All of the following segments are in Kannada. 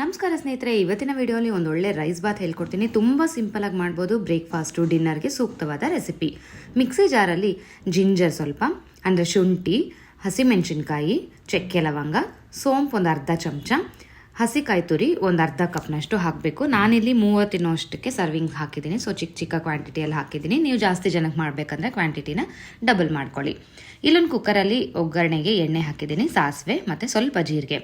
ನಮಸ್ಕಾರ ಸ್ನೇಹಿತರೆ, ಇವತ್ತಿನ ವಿಡಿಯೋಲಿ ಒಂದು ಒಳ್ಳೆ ರೈಸ್ ಬಾತ್ ಹೇಳ್ಕೊಡ್ತೀನಿ. ತುಂಬ ಸಿಂಪಲಾಗಿ ಮಾಡ್ಬೋದು. ಬ್ರೇಕ್ಫಾಸ್ಟು ಡಿನ್ನರ್ಗೆ ಸೂಕ್ತವಾದ ರೆಸಿಪಿ ಮಿಕ್ಸಿ ಜಾರಲ್ಲಿ ಜಿಂಜರ್ ಸ್ವಲ್ಪ, ಅಂದರೆ ಶುಂಠಿ, ಹಸಿಮೆಣಸಿನ್ಕಾಯಿ, ಚಕ್ಕೆ ಲವಂಗ, ಸೋಂಪು ಒಂದು ಅರ್ಧ ಚಮಚ, ಹಸಿಕಾಯಿ ತುರಿ ಒಂದು ಅರ್ಧ ಕಪ್ನಷ್ಟು ಹಾಕಬೇಕು. ನಾನಿಲ್ಲಿ ಮೂವತ್ತಿನೋ ಅಷ್ಟಕ್ಕೆ ಸರ್ವಿಂಗ್ ಹಾಕಿದ್ದೀನಿ ಸೊ ಚಿಕ್ಕ ಚಿಕ್ಕ ಕ್ವಾಂಟಿಟಿಯಲ್ಲಿ ಹಾಕಿದ್ದೀನಿ. ನೀವು ಜಾಸ್ತಿ ಜನಕ್ಕೆ ಮಾಡಬೇಕಂದ್ರೆ ಕ್ವಾಂಟಿಟಿನ ಡಬಲ್ ಮಾಡ್ಕೊಳ್ಳಿ. ಇಲ್ಲೊಂದು ಕುಕ್ಕರಲ್ಲಿ ಒಗ್ಗರಣೆಗೆ ಎಣ್ಣೆ ಹಾಕಿದ್ದೀನಿ, ಸಾಸಿವೆ ಮತ್ತು ಸ್ವಲ್ಪ ಜೀರಿಗೆ.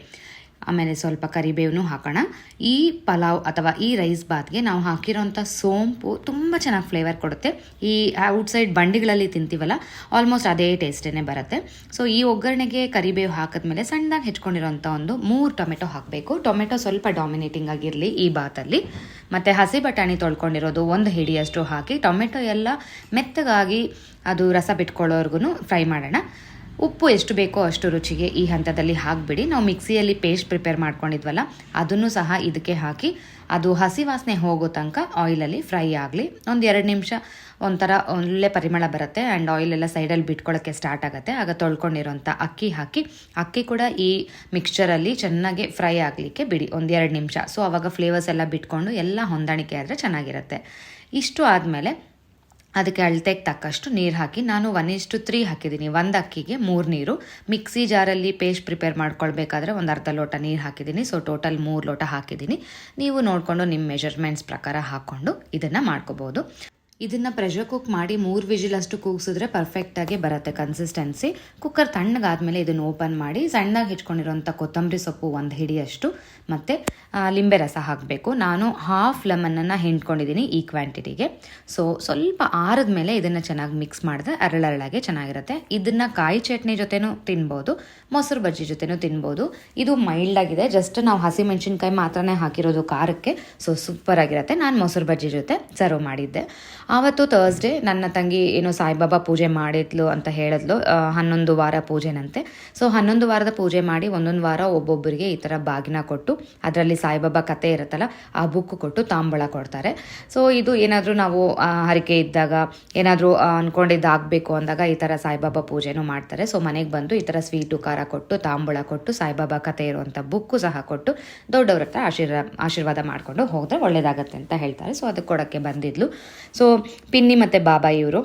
ಆಮೇಲೆ ಸ್ವಲ್ಪ ಕರಿಬೇವನು ಹಾಕೋಣ. ಈ ಪಲಾವ್ ಅಥವಾ ಈ ರೈಸ್ ಬಾತ್ಗೆ ನಾವು ಹಾಕಿರೋಂಥ ಸೋಂಪು ತುಂಬ ಚೆನ್ನಾಗಿ ಫ್ಲೇವರ್ ಕೊಡುತ್ತೆ. ಈ ಔಟ್ಸೈಡ್ ಬಂಡಿಗಳಲ್ಲಿ ತಿಂತೀವಲ್ಲ ಆಲ್ಮೋಸ್ಟ್ ಅದೇ ಟೇಸ್ಟೇ ಬರುತ್ತೆ. ಸೊ ಈ ಒಗ್ಗರಣೆಗೆ ಕರಿಬೇವು ಹಾಕಿದ್ಮೇಲೆ ಸಣ್ಣದಾಗಿ ಹೆಚ್ಕೊಂಡಿರೋಂಥ ಒಂದು ಮೂರು ಟೊಮೆಟೊ ಹಾಕಬೇಕು. ಟೊಮೆಟೊ ಸ್ವಲ್ಪ ಡಾಮಿನೇಟಿಂಗ್ ಆಗಿರಲಿ ಈ ಬಾತಲ್ಲಿ. ಮತ್ತು ಹಸಿ ಬಟಾಣಿ ತೊಳ್ಕೊಂಡಿರೋದು ಒಂದು ಹಿಡಿಯಷ್ಟು ಹಾಕಿ, ಟೊಮೆಟೊ ಎಲ್ಲ ಮೆತ್ತಗಾಗಿ ಅದು ರಸ ಬಿಟ್ಕೊಳ್ಳೋರ್ಗು ಫ್ರೈ ಮಾಡೋಣ. ಉಪ್ಪು ಎಷ್ಟು ಬೇಕೋ ಅಷ್ಟು ರುಚಿಗೆ ಈ ಹಂತದಲ್ಲಿ ಹಾಕಿಬಿಡಿ. ನಾವು ಮಿಕ್ಸಿಯಲ್ಲಿ ಪೇಸ್ಟ್ ಪ್ರಿಪೇರ್ ಮಾಡ್ಕೊಂಡಿದ್ವಲ್ಲ, ಅದನ್ನು ಸಹ ಇದಕ್ಕೆ ಹಾಕಿ, ಅದು ಹಸಿ ವಾಸನೆ ಹೋಗೋ ತನಕ ಆಯಿಲಲ್ಲಿ ಫ್ರೈ ಆಗಲಿ. ಒಂದು ಎರಡು ನಿಮಿಷ ಒಂಥರ ಒಳ್ಳೆ ಪರಿಮಳ ಬರುತ್ತೆ ಆ್ಯಂಡ್ ಆಯಿಲ್ ಎಲ್ಲ ಸೈಡಲ್ಲಿ ಬಿಟ್ಕೊಳ್ಳೋಕ್ಕೆ ಸ್ಟಾರ್ಟ್ ಆಗುತ್ತೆ. ಆಗ ತೊಳ್ಕೊಂಡಿರೋಂಥ ಅಕ್ಕಿ ಹಾಕಿ, ಅಕ್ಕಿ ಕೂಡ ಈ ಮಿಕ್ಸ್ಚರಲ್ಲಿ ಚೆನ್ನಾಗಿ ಫ್ರೈ ಆಗಲಿಕ್ಕೆ ಬಿಡಿ. ಒಂದು ಎರಡು ನಿಮಿಷ. ಸೊ ಆವಾಗ ಫ್ಲೇವರ್ಸ್ ಎಲ್ಲ ಬಿಟ್ಕೊಂಡು ಎಲ್ಲ ಹೊಂದಾಣಿಕೆ ಆದರೆ ಚೆನ್ನಾಗಿರುತ್ತೆ. ಇಷ್ಟು ಆದಮೇಲೆ ಅದಕ್ಕೆ ಅಳತೆಗೆ ತಕ್ಕಷ್ಟು ನೀರು ಹಾಕಿ, ನಾನು ಒನ್ ಇಷ್ಟು ತ್ರೀ ಹಾಕಿದ್ದೀನಿ ಒಂದು ಅಕ್ಕಿಗೆ ಮೂರು ನೀರು. ಮಿಕ್ಸಿ ಜಾರಲ್ಲಿ ಪೇಸ್ಟ್ ಪ್ರಿಪೇರ್ ಮಾಡ್ಕೊಳ್ಬೇಕಾದ್ರೆ ಒಂದು ಅರ್ಧ ಲೋಟ ನೀರು ಹಾಕಿದ್ದೀನಿ ಸೊ ಟೋಟಲ್ ಮೂರು ಲೋಟ ಹಾಕಿದ್ದೀನಿ ನೀವು ನೋಡಿಕೊಂಡು ನಿಮ್ಮ ಮೆಜರ್ಮೆಂಟ್ಸ್ ಪ್ರಕಾರ ಹಾಕ್ಕೊಂಡು ಇದನ್ನು ಮಾಡ್ಕೋಬೋದು. ಇದನ್ನು ಪ್ರೆಷರ್ ಕುಕ್ ಮಾಡಿ ಮೂರು ವಿಜಿಲ್ ಅಷ್ಟು ಕೂಗಿಸಿದ್ರೆ ಪರ್ಫೆಕ್ಟಾಗಿ ಬರುತ್ತೆ ಕನ್ಸಿಸ್ಟೆನ್ಸಿ ಕುಕ್ಕರ್ ತಣ್ಣಗಾದಮೇಲೆ ಇದನ್ನು ಓಪನ್ ಮಾಡಿ ಸಣ್ಣದಾಗಿ ಹೆಚ್ಕೊಂಡಿರೋಂಥ ಕೊತ್ತಂಬರಿ ಸೊಪ್ಪು ಒಂದು ಹಿಡಿಯಷ್ಟು ಮತ್ತು ಲಿಂಬೆ ರಸ ಹಾಕಬೇಕು. ನಾನು ಹಾಫ್ ಲೆಮನನ್ನು ಹಿಂಡ್ಕೊಂಡಿದ್ದೀನಿ ಈ ಕ್ವಾಂಟಿಟಿಗೆ ಸೊ ಸ್ವಲ್ಪ ಆರದ ಮೇಲೆ ಇದನ್ನು ಚೆನ್ನಾಗಿ ಮಿಕ್ಸ್ ಮಾಡಿದ್ರೆ ಅರಳರಳಾಗೆ ಚೆನ್ನಾಗಿರುತ್ತೆ. ಇದನ್ನು ಕಾಯಿ ಚಟ್ನಿ ಜೊತೆನೂ ತಿನ್ಬೋದು, ಮೊಸರು ಬಜ್ಜಿ ಜೊತೆನೂ ತಿನ್ಬೋದು. ಇದು ಮೈಲ್ಡ್ ಆಗಿದೆ ಜಸ್ಟ್ ನಾವು ಹಸಿ ಮೆಣಸಿನ್ಕಾಯಿ ಮಾತ್ರನೇ ಹಾಕಿರೋದು ಖಾರಕ್ಕೆ ಸೊ ಸೂಪರ್ ಆಗಿರುತ್ತೆ. ನಾನು ಮೊಸರು ಬಜ್ಜಿ ಜೊತೆ ಸರ್ವ್ ಮಾಡಿದ್ದೆ. ಆವತ್ತು ಥರ್ಸ್ಡೇ ನನ್ನ ತಂಗಿ ಏನೋ ಸಾಯಿಬಾಬಾ ಪೂಜೆ ಮಾಡಿದ್ಲು ಅಂತ ಹೇಳಿದ್ಲು. ಹನ್ನೊಂದು ವಾರ ಪೂಜೆನಂತೆ. ಸೊ ಹನ್ನೊಂದು ವಾರದ ಪೂಜೆ ಮಾಡಿ ಒಂದೊಂದು ವಾರ ಒಬ್ಬೊಬ್ಬರಿಗೆ ಈ ಥರ ಬಾಗಿನ ಕೊಟ್ಟು, ಅದರಲ್ಲಿ ಸಾಯಿಬಾಬಾ ಕತೆ ಇರುತ್ತಲ್ಲ, ಆ ಬುಕ್ ಕೊಟ್ಟು ತಾಂಬಳ ಕೊಡ್ತಾರೆ. ಸೊ ಇದು ಏನಾದರೂ ನಾವು ಹರಿಕೆ ಇದ್ದಾಗ, ಏನಾದರೂ ಅಂದ್ಕೊಂಡಿದ್ದಾಗಬೇಕು ಅಂದಾಗ ಈ ಥರ ಸಾಯಿಬಾಬಾ ಪೂಜೆನೂ ಮಾಡ್ತಾರೆ. ಸೊ ಮನೆಗೆ ಬಂದು ಈ ಥರ ಸ್ವೀಟು, ಖಾರ ಕೊಟ್ಟು, ತಾಂಬಳ ಕೊಟ್ಟು, ಸಾಯಿಬಾಬಾ ಕತೆ ಇರುವಂಥ ಬುಕ್ಕು ಸಹ ಕೊಟ್ಟು ದೊಡ್ಡವ್ರ ಹತ್ರ ಆಶೀರ್ವಾದ ಆಶೀರ್ವಾದ ಮಾಡಿಕೊಂಡು ಹೋದರೆ ಒಳ್ಳೆಯದಾಗತ್ತೆ ಅಂತ ಹೇಳ್ತಾರೆ. ಸೊ ಅದಕ್ಕೆ ಕೊಡೋಕ್ಕೆ ಬಂದಿದ್ಲು. ಸೊ ಪಿನ್ನಿ ಮತ್ತು ಬಾಬಾ ಇವರು.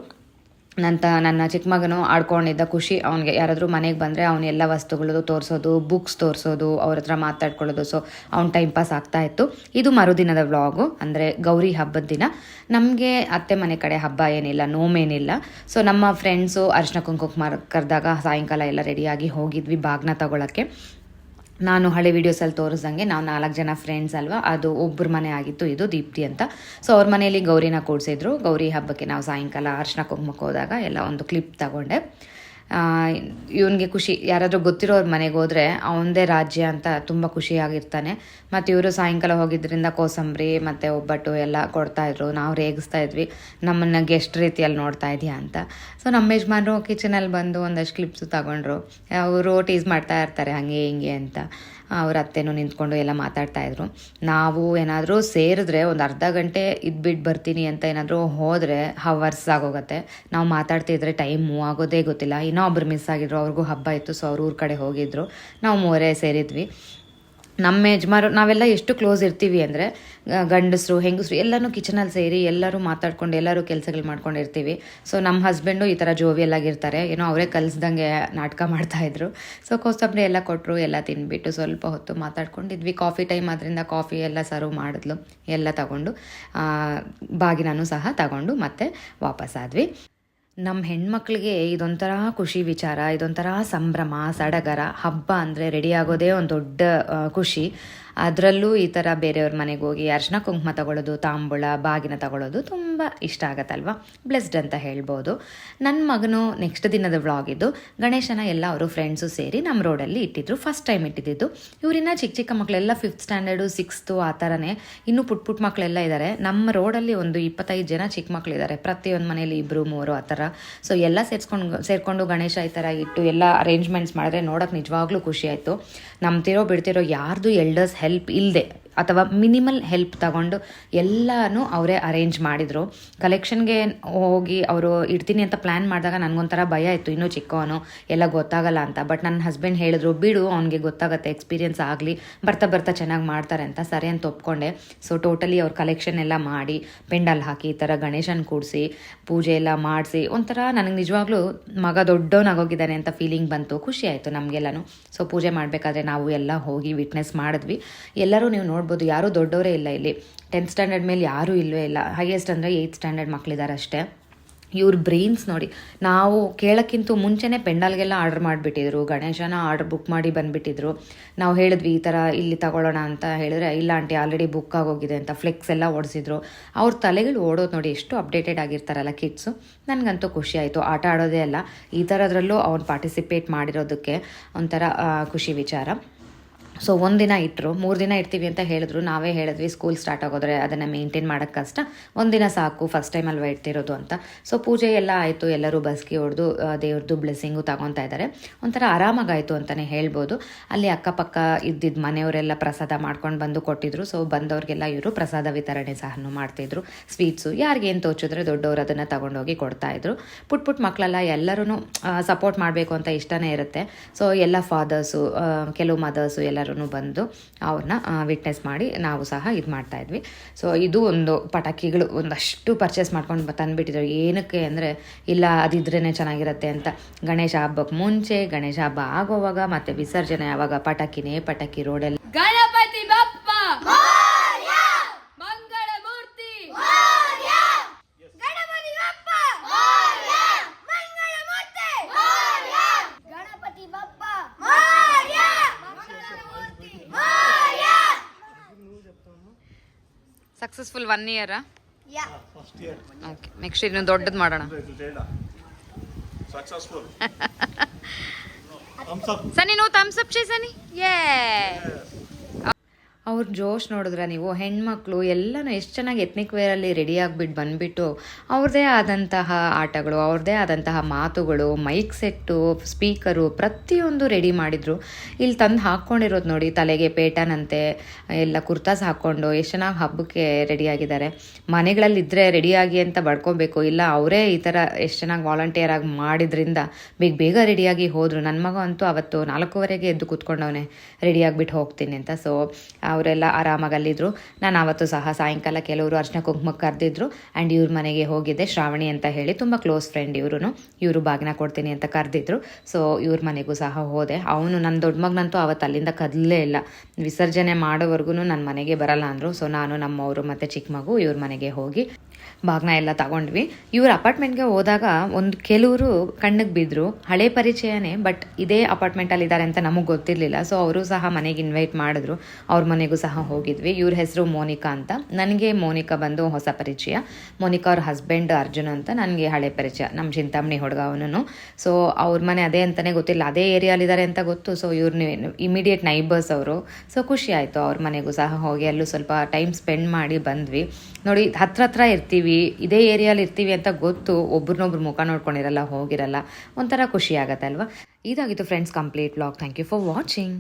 ನಂತ ನನ್ನ ಚಿಕ್ಕ ಮಗನು ಆಡ್ಕೊಂಡಿದ್ದ ಖುಷಿ ಅವನಿಗೆ ಯಾರಾದರೂ ಮನೆಗೆ ಬಂದರೆ ಅವನ ಎಲ್ಲ ವಸ್ತುಗಳು ತೋರಿಸೋದು ಬುಕ್ಸ್ ತೋರಿಸೋದು, ಅವ್ರ ಹತ್ರ ಮಾತಾಡ್ಕೊಳ್ಳೋದು. ಸೊ ಅವ್ನ ಟೈಮ್ ಪಾಸ್ ಆಗ್ತಾ ಇತ್ತು. ಇದು ಮರುದಿನದ ವ್ಲಾಗು ಅಂದರೆ ಗೌರಿ ಹಬ್ಬದ ದಿನ. ನಮಗೆ ಅತ್ತೆ ಮನೆ ಕಡೆ ಹಬ್ಬ ಏನಿಲ್ಲ ನೋಮೇನಿಲ್ಲ ಸೊ ನಮ್ಮ ಫ್ರೆಂಡ್ಸು ಅರ್ಶಿನ ಕುಂಕುಮ ಕರೆದಾಗ ಸಾಯಂಕಾಲ ಎಲ್ಲ ರೆಡಿಯಾಗಿ ಹೋಗಿದ್ವಿ ಬಾಗ್ನ ತಗೊಳಕ್ಕೆ. ನಾನು ಹಳೆ ವೀಡಿಯೋಸಲ್ಲಿ ತೋರಿಸ್ದಂಗೆ ನಾವು ನಾಲ್ಕು ಜನ ಫ್ರೆಂಡ್ಸ್ ಅಲ್ವಾ? ಅದು ಒಬ್ಬರ ಮನೆ ಆಗಿತ್ತು, ಇದು ದೀಪ್ತಿ ಅಂತ. ಸೊ ಅವ್ರ ಮನೆಯಲ್ಲಿ ಗೌರಿನ ಕೂಡಿಸಿದ್ರು. ಗೌರಿ ಹಬ್ಬಕ್ಕೆ ನಾವು ಸಾಯಂಕಾಲ ಅರ್ಶನ ಕುಂಕುಮಕ್ಕೆ ಹೋದಾಗ ಎಲ್ಲ ಒಂದು ಕ್ಲಿಪ್ ತಗೊಂಡೆ. ಇವನಿಗೆ ಖುಷಿ, ಯಾರಾದರೂ ಗೊತ್ತಿರೋರ ಮನೆಗೆ ಹೋದರೆ ಅವನದೇ ರಾಜ್ಯ ಅಂತ ತುಂಬ ಖುಷಿಯಾಗಿರ್ತಾನೆ. ಮತ್ತು ಇವರು ಸಾಯಂಕಾಲ ಹೋಗಿದ್ದರಿಂದ ಕೋಸಂಬರಿ, ಮತ್ತು ಒಬ್ಬಟ್ಟು ಎಲ್ಲ ಕೊಡ್ತಾಯಿದ್ರು ನಾವು ರೇಗಿಸ್ತಾ ಇದ್ವಿ. ನಮ್ಮನ್ನು ಗೆಸ್ಟ್ ರೀತಿಯಲ್ಲಿ ನೋಡ್ತಾ ಇದೆಯಾ ಅಂತ. ಸೊ ನಮ್ಮ ಯಜಮಾನರು ಕಿಚನಲ್ಲಿ ಬಂದು ಒಂದಷ್ಟು ಕ್ಲಿಪ್ಸು ತಗೊಂಡ್ರು. ಅವರು ಟೀಸ್ ಮಾಡ್ತಾ ಇರ್ತಾರೆ, ಹಾಗೆ, ಹಿಂಗೆ ಅಂತ. ಅವ್ರ ಅತ್ತೆನೂ ನಿಂತ್ಕೊಂಡು ಎಲ್ಲ ಮಾತಾಡ್ತಾ ಇದ್ರು. ನಾವು ಏನಾದರೂ ಸೇರಿದ್ರೆ ಒಂದು ಅರ್ಧ ಗಂಟೆ ಇದ್ಬಿಟ್ಟು ಬರ್ತೀನಿ ಅಂತ ಏನಾದರೂ ಹೋದರೆ ಹವರ್ಸ್ ಆಗೋಗುತ್ತೆ. ನಾವು ಮಾತಾಡ್ತಿದ್ರೆ ಟೈಮ್ ಮೂವ್ ಆಗೋದೇ ಗೊತ್ತಿಲ್ಲ. ಇನ್ನೂ ಒಬ್ರು ಮಿಸ್ ಆಗಿದ್ರು, ಅವ್ರಿಗೂ ಹಬ್ಬ ಇತ್ತು ಸೊ ಅವ್ರ ಊರ ಕಡೆ ಹೋಗಿದ್ರು. ನಾವು ಮೂವರೇ ಸೇರಿದ್ವಿ. ನಮ್ಮ ಯಜಮಾರು ನಾವೆಲ್ಲ ಎಷ್ಟು ಕ್ಲೋಸ್ ಇರ್ತೀವಿ ಅಂದರೆ ಗಂಡಸರು, ಹೆಂಗಸರು ಎಲ್ಲರೂ ಕಿಚನಲ್ಲಿ ಸೇರಿ ಎಲ್ಲರೂ ಮಾತಾಡ್ಕೊಂಡು, ಎಲ್ಲರೂ ಕೆಲಸಗಳು ಮಾಡ್ಕೊಂಡಿರ್ತೀವಿ. ಸೊ ನಮ್ಮ ಹಸ್ಬೆಂಡು ಈ ಥರ ಜೋವಿಯಲ್ ಆಗಿರ್ತಾರೆ. ಏನೋ ಅವರೇ ಕಲಿಸ್ದಂಗೆ ನಾಟಕ ಮಾಡ್ತಾಯಿದ್ರು ಸೊ ಕೋಸಂಬರಿ ಎಲ್ಲ ಕೊಟ್ಟರು ಎಲ್ಲ ತಿನ್ಬಿಟ್ಟು ಸ್ವಲ್ಪ ಹೊತ್ತು ಮಾತಾಡ್ಕೊಂಡಿದ್ವಿ. ಕಾಫಿ ಟೈಮ್ ಅದರಿಂದ ಕಾಫಿ ಎಲ್ಲ ಸರ್ವ್ ಮಾಡಿದ್ಲು, ಎಲ್ಲ ತಗೊಂಡು. ಬಾಗಿನೂ ಸಹ ತಗೊಂಡು ಮತ್ತೆ ವಾಪಸ್ ಆದ್ವಿ. ನಮ್ಮ ಹೆಣ್ಮಕ್ಳಿಗೆ ಇದೊಂಥರ ಖುಷಿ ವಿಚಾರ, ಇದೊಂಥರ ಸಂಭ್ರಮ, ಸಡಗರ, ಹಬ್ಬ ಅಂದರೆ ರೆಡಿ ಆಗೋದೇ ಒಂದು ದೊಡ್ಡ ಖುಷಿ. ಅದರಲ್ಲೂ ಈ ಥರ ಬೇರೆಯವ್ರ ಮನೆಗೆ ಹೋಗಿ ಅರ್ಶಿನ ಕುಂಕುಮ ತಗೊಳ್ಳೋದು ತಾಂಬುಳ ಬಾಗಿನ ತಗೊಳ್ಳೋದು ತುಂಬ ಇಷ್ಟ ಆಗತ್ತಲ್ವ? ಬ್ಲೆಸ್ಡ್ ಅಂತ ಹೇಳ್ಬೋದು. ನನ್ನ ಮಗನು ನೆಕ್ಸ್ಟ್ ದಿನದ ವ್ಲಾಗ್ ಇದು. ಗಣೇಶನ ಎಲ್ಲ ಅವರು ಫ್ರೆಂಡ್ಸು ಸೇರಿ ನಮ್ಮ ರೋಡಲ್ಲಿ ಇಟ್ಟಿದ್ರು ಫಸ್ಟ್ ಟೈಮ್ ಇಟ್ಟಿದ್ದು. ಇವರಿನ್ನ ಚಿಕ್ಕ ಚಿಕ್ಕ ಮಕ್ಕಳೆಲ್ಲ ಫಿಫ್ತ್ ಸ್ಟ್ಯಾಂಡರ್ಡು ಸಿಕ್ಸ್ತು ಆ ಥರನೇ ಇನ್ನೂ ಪುಟ್ ಪುಟ್ ಮಕ್ಕಳೆಲ್ಲ ಇದ್ದಾರೆ ನಮ್ಮ ರೋಡಲ್ಲಿ ಒಂದು ಇಪ್ಪತ್ತೈದು ಜನ ಚಿಕ್ಕ ಮಕ್ಕಳಿದ್ದಾರೆ ಪ್ರತಿಯೊಂದು ಮನೇಲಿ ಇಬ್ಬರು ಮೂರು ಆ ಥರ ಸೊ ಎಲ್ಲ ಸೇರಿಸ್ಕೊಂಡು, ಸೇರಿಕೊಂಡು ಗಣೇಶ ಈ ಥರ ಇಟ್ಟು ಎಲ್ಲ ಅರೇಂಜ್ಮೆಂಟ್ಸ್ ಮಾಡಿದ್ರೆ ನೋಡೋಕೆ ನಿಜವಾಗ್ಲೂ ಖುಷಿ ಆಯಿತು. ಬಿಡ್ತಿರೋ ಯಾರ್ದು ಎಲ್ಡರ್ಸ್ ಹೆಲ್ಪ್ ಇಲ್ಲದೆ ಅಥವಾ ಮಿನಿಮಲ್ ಹೆಲ್ಪ್ ತಗೊಂಡು ಎಲ್ಲನೂ ಅವರೇ ಅರೇಂಜ್ ಮಾಡಿದರು. ಕಲೆಕ್ಷನ್ಗೆ ಹೋಗಿ ಅವರು ಇಡ್ತೀನಿ ಅಂತ ಪ್ಲ್ಯಾನ್ ಮಾಡಿದಾಗ ನನಗೊಂಥರ ಭಯ ಇತ್ತು. ಇನ್ನೂ ಚಿಕ್ಕವನು, ಎಲ್ಲ ಗೊತ್ತಾಗಲ್ಲ ಅಂತ. ಬಟ್ ನನ್ನ ಹಸ್ಬೆಂಡ್ ಹೇಳಿದ್ರು, ಬಿಡು, ಅವ್ನಿಗೆ ಗೊತ್ತಾಗುತ್ತೆ, ಎಕ್ಸ್ಪೀರಿಯನ್ಸ್ ಆಗಲಿ, ಬರ್ತಾ ಬರ್ತಾ ಚೆನ್ನಾಗಿ ಮಾಡ್ತಾರೆ ಅಂತ ಸರಿ ಅಂತ ಒಪ್ಕೊಂಡೆ. ಸೊ ಟೋಟಲಿ ಅವ್ರ ಕಲೆಕ್ಷನ್ ಎಲ್ಲ ಮಾಡಿ, ಪೆಂಡಲ್ ಹಾಕಿ, ಈ ಥರ ಗಣೇಶನ ಕೂಡಿಸಿ, ಪೂಜೆ ಎಲ್ಲ ಮಾಡಿಸಿ, ಒಂಥರ ನನಗೆ ನಿಜವಾಗ್ಲೂ ಮಗ ದೊಡ್ಡವನಾಗೋಗಿದ್ದಾನೆ ಅಂತ ಫೀಲಿಂಗ್ ಬಂತು. ಖುಷಿ ಆಯಿತು ನಮಗೆಲ್ಲನೂ. ಸೊ ಪೂಜೆ ಮಾಡಬೇಕಾದ್ರೆ ನಾವು ಎಲ್ಲ ಹೋಗಿ ವಿಟ್ನೆಸ್ ಮಾಡಿದ್ವಿ. ಎಲ್ಲರೂ ನೀವು ನೋಡ್ಬೋದು, ಯಾರೂ ದೊಡ್ಡವರೇ ಇಲ್ಲ ಇಲ್ಲಿ. ಟೆಂತ್ ಸ್ಟ್ಯಾಂಡರ್ಡ್ ಮೇಲೆ ಯಾರೂ ಇಲ್ಲವೇ ಇಲ್ಲ. ಹೈಯೆಸ್ಟ್ ಅಂದರೆ ಏಯ್ತ್ ಸ್ಟ್ಯಾಂಡರ್ಡ್ ಮಕ್ಕಳಿದ್ದಾರೆ ಅಷ್ಟೇ. ಇವ್ರ ಬ್ರೈನ್ಸ್ ನೋಡಿ, ನಾವು ಕೇಳೋಕ್ಕಿಂತ ಮುಂಚೆನೇ ಪೆಂಡಲ್ಗೆಲ್ಲ ಆರ್ಡ್ರ್ ಮಾಡಿಬಿಟ್ಟಿದ್ರು. ಗಣೇಶನ ಆರ್ಡ್ರ್ ಬುಕ್ ಮಾಡಿ ಬಂದುಬಿಟ್ಟಿದ್ರು. ನಾವು ಹೇಳಿದ್ವಿ, ಈ ಥರ ಇಲ್ಲಿ ತಗೊಳ್ಳೋಣ ಅಂತ ಹೇಳಿದ್ರೆ, ಇಲ್ಲ ಆಂಟಿ ಆಲ್ರೆಡಿ ಬುಕ್ ಆಗೋಗಿದೆ ಅಂತ ಫ್ಲೆಕ್ಸ್ ಎಲ್ಲ ಓಡಿಸಿದ್ರು. ಅವ್ರ ತಲೆಗಳು ಓಡೋದು ನೋಡಿ, ಎಷ್ಟು ಅಪ್ಡೇಟೆಡ್ ಆಗಿರ್ತಾರಲ್ಲ ಕಿಡ್ಸು ನನಗಂತೂ ಖುಷಿ ಆಯಿತು. ಆಟ ಆಡೋದೇ ಅಲ್ಲ, ಈ ಥರದ್ರಲ್ಲೂ ಅವ್ನು ಪಾರ್ಟಿಸಿಪೇಟ್ ಮಾಡಿರೋದಕ್ಕೆ ಒಂಥರ ಖುಷಿ ವಿಚಾರ. ಸೊ ಒಂದಿನ ಇಟ್ಟರು ಮೂರು ದಿನ ಇರ್ತೀವಿ ಅಂತ ಹೇಳಿದ್ರು. ನಾವೇ ಹೇಳಿದ್ವಿ ಸ್ಕೂಲ್ ಸ್ಟಾರ್ಟ್ ಆಗೋದ್ರೆ ಅದನ್ನು ಮೇಂಟೈನ್ ಮಾಡೋಕ್ಕೆ ಕಷ್ಟ. ಒಂದಿನ ಸಾಕು ಫಸ್ಟ್ ಟೈಮ್ ಅಲ್ವಾ ಇಡ್ತಿರೋದು ಅಂತ. ಸೊ ಪೂಜೆ ಎಲ್ಲ ಆಯಿತು, ಎಲ್ಲರೂ ಬಸ್ಗೆ ಹೊಡೆದು ದೇವ್ರದ್ದು ಬ್ಲೆಸ್ಸಿಂಗು ತಗೊತಾ ಇದ್ದಾರೆ ಒಂಥರ ಆರಾಮಾಗಾಯಿತು ಅಂತಲೇ ಹೇಳ್ಬೋದು. ಅಲ್ಲಿ ಅಕ್ಕಪಕ್ಕ ಇದ್ದಿದ್ದ ಮನೆಯವರೆಲ್ಲ ಪ್ರಸಾದ ಮಾಡ್ಕೊಂಡು ಬಂದು ಕೊಟ್ಟಿದ್ರು. ಸೊ ಬಂದವ್ರಿಗೆಲ್ಲ ಇವರು ಪ್ರಸಾದ ವಿತರಣೆ ಸಹ ಮಾಡ್ತಿದ್ರು. ಸ್ವೀಟ್ಸು ಯಾರಿಗೇನು ತೋಚಿದ್ರೆ ದೊಡ್ಡವರು ಅದನ್ನು ತಗೊಂಡೋಗಿ ಕೊಡ್ತಾಯಿದ್ರು ಪುಟ್ ಪುಟ್ ಮಕ್ಕಳೆಲ್ಲ ಎಲ್ಲರೂ ಸಪೋರ್ಟ್ ಮಾಡಬೇಕು ಅಂತ ಇಷ್ಟನೇ ಇರುತ್ತೆ. ಸೊ ಎಲ್ಲ ಫಾದರ್ಸು ಕೆಲವು ಮದರ್ಸು ಎಲ್ಲರೂ ಬಂದು ಅವ್ರನ್ನ ವಿಟ್ನೆಸ್ ಮಾಡಿ ನಾವು ಸಹ ಇದು ಮಾಡ್ತಾ ಇದ್ವಿ. ಸೊ ಇದು ಒಂದು ಪಟಾಕಿಗಳು ಒಂದಷ್ಟು ಪರ್ಚೇಸ್ ಮಾಡ್ಕೊಂಡು ತಂದುಬಿಟ್ಟಿದ್ರು. ಏನಕ್ಕೆ ಅಂದರೆ, ಇಲ್ಲ ಅದಿದ್ರೇ ಚೆನ್ನಾಗಿರುತ್ತೆ ಅಂತ. ಗಣೇಶ ಹಬ್ಬಕ್ಕೆ ಮುಂಚೆ, ಗಣೇಶ ಹಬ್ಬ ಆಗೋವಾಗ ಮತ್ತು ವಿಸರ್ಜನೆ ಆವಾಗ ಪಟಾಕಿನೇ ಪಟಾಕಿ ರೋಡಲ್ಲಿ ಸಕ್ಸಸ್ಫುಲ್ ಒನ್ ಇಯರಾ ಯಾ ಓಕೆ ನೆಕ್ಸ್ಟ್ ಇನ್ನು ದೊಡ್ಡದು ಮಾಡೋಣ. ಸನಿ ನೋ ಥಮ್ಸ್ ಅಪ್ ಚೇ ಸನಿ ಯೇ ಅವ್ರ ಜೋಶ್ ನೋಡಿದ್ರೆ ನೀವು? ಹೆಣ್ಮಕ್ಳು ಎಲ್ಲನೂ ಎಷ್ಟು ಚೆನ್ನಾಗಿ ಎತ್ನಿಕ್ ವೇರಲ್ಲಿ ರೆಡಿ ಆಗಿಬಿಟ್ಟು ಬಂದುಬಿಟ್ಟು ಅವ್ರದ್ದೇ ಆದಂತಹ ಆಟಗಳು ಅವ್ರದ್ದೇ ಆದಂತಹ ಮಾತುಗಳು ಮೈಕ್ ಸೆಟ್ಟು ಸ್ಪೀಕರು ಪ್ರತಿಯೊಂದು ರೆಡಿ ಮಾಡಿದರು. ಇಲ್ಲಿ ತಂದು ಹಾಕ್ಕೊಂಡಿರೋದು ನೋಡಿ, ತಲೆಗೆ ಪೇಟನಂತೆ, ಎಲ್ಲ ಕುರ್ತಾಸ್ ಹಾಕ್ಕೊಂಡು ಎಷ್ಟು ಚೆನ್ನಾಗಿ ಹಬ್ಬಕ್ಕೆ ರೆಡಿಯಾಗಿದ್ದಾರೆ ಮನೆಗಳಲ್ಲಿ ಇದ್ದರೆ ರೆಡಿಯಾಗಿ ಅಂತ ಬಡ್ಕೊಬೇಕು, ಇಲ್ಲ ಅವರೇ ಈ ಥರ ಎಷ್ಟು ಚೆನ್ನಾಗಿ ವಾಲಂಟಿಯರ್ ಆಗಿ ಮಾಡಿದ್ರಿಂದ ಬೇಗ ಬೇಗ ರೆಡಿಯಾಗಿ ಹೋದರು. ನನ್ನ ಮಗ ಅಂತೂ ಅವತ್ತು ನಾಲ್ಕೂವರೆಗೆ ಎದ್ದು ಕೂತ್ಕೊಂಡವನೇ ರೆಡಿಯಾಗಿಬಿಟ್ಟು ಹೋಗ್ತೀನಿ ಅಂತ. ಸೊ ಅವರೆಲ್ಲ ಆರಾಮಾಗಿ ಅಲ್ಲಿದ್ದರು ನಾನು ಆವತ್ತು ಸಹ ಸಾಯಂಕಾಲ ಕೆಲವರು ಅರ್ಶನ ಕುಂಕುಮಕ್ಕೆ ಕರೆದಿದ್ರು. ಆ್ಯಂಡ್ ಇವ್ರ ಮನೆಗೆ ಹೋಗಿದ್ದೆ ಶ್ರಾವಣಿ ಅಂತ ಹೇಳಿ. ತುಂಬ ಕ್ಲೋಸ್ ಫ್ರೆಂಡ್ ಇವರು ಇವರು ಬಾಗಿನ ಕೊಡ್ತೀನಿ ಅಂತ ಕರೆದಿದ್ರು. ಸೊ ಇವ್ರ ಮನೆಗೂ ಸಹ ಹೋದೆ. ಅವನು ನನ್ನ ದೊಡ್ಡ ಮಗನಂತೂ ಅವತ್ತು ಅಲ್ಲಿಂದ ಕದಲೇ ಇಲ್ಲ. ವಿಸರ್ಜನೆ ಮಾಡೋವರೆಗೂ ನನ್ನ ಮನೆಗೆ ಬರಲ್ಲ ಅಂದರು. ಸೊ ನಾನು ನಮ್ಮವರು ಮತ್ತು ಚಿಕ್ಕ ಮಗು ಇವ್ರ ಮನೆಗೆ ಹೋಗಿ ಬಾಗ್ನ ಎಲ್ಲ ತಗೊಂಡ್ವಿ. ಇವ್ರ ಅಪಾರ್ಟ್ಮೆಂಟ್ಗೆ ಹೋದಾಗ ಒಂದು ಕೆಲವರು ಕಣ್ಣಿಗೆ ಬಿದ್ದರು ಹಳೆ ಪರಿಚಯನೇ, ಬಟ್ ಇದೇ ಅಪಾರ್ಟ್ಮೆಂಟಲ್ಲಿ ಇದ್ದಾರೆ ಅಂತ ನಮಗೆ ಗೊತ್ತಿರಲಿಲ್ಲ. ಸೊ ಅವರು ಸಹ ಮನೆಗೆ ಇನ್ವೈಟ್ ಮಾಡಿದ್ರು. ಅವ್ರ ಮನೆಗೂ ಸಹ ಹೋಗಿದ್ವಿ. ಇವ್ರ ಹೆಸರು ಮೋನಿಕಾ ಅಂತ. ನನಗೆ ಮೋನಿಕಾ ಬಂದು ಹೊಸ ಪರಿಚಯ. ಮೋನಿಕಾ ಅವ್ರ ಹಸ್ಬೆಂಡ್ ಅರ್ಜುನ್ ಅಂತ. ನನಗೆ ಹಳೆ ಪರಿಚಯ. ನಮ್ಮ ಚಿಂತಾಮಣಿ ಹುಡುಗ ಅವನು ಸೊ ಅವ್ರ ಮನೆ ಅದೇ ಅಂತಲೇ ಗೊತ್ತಿಲ್ಲ. ಅದೇ ಏರಿಯಾಲಿದ್ದಾರೆ ಅಂತ ಗೊತ್ತು. ಸೊ ಇವ್ರನ್ನ ಇಮಿಡಿಯೇಟ್ ನೈಬರ್ಸ್ ಅವರು. ಸೊ ಖುಷಿ ಆಯಿತು ಅವ್ರ ಮನೆಗೂ ಸಹ ಹೋಗಿ. ಅಲ್ಲೂ ಸ್ವಲ್ಪ ಟೈಮ್ ಸ್ಪೆಂಡ್ ಮಾಡಿ ಬಂದ್ವಿ. ನೋಡಿ, ಹತ್ರ ಹತ್ರ ಇರ್ತೀವಿ. ಇದೇ ಏರಿಯಾಲಿ ಇರ್ತೀವಿ ಅಂತ ಗೊತ್ತು, ಒಬ್ರನ್ನೊಬ್ರು ಮುಖ ನೋಡ್ಕೊಂಡಿರಲ್ಲ, ಹೋಗಿರಲ್ಲ, ಒಂಥರ ಖುಷಿ ಆಗುತ್ತೆ ಅಲ್ವಾ? ಇದಾಗಿತ್ತು friends complete blog thank you for watching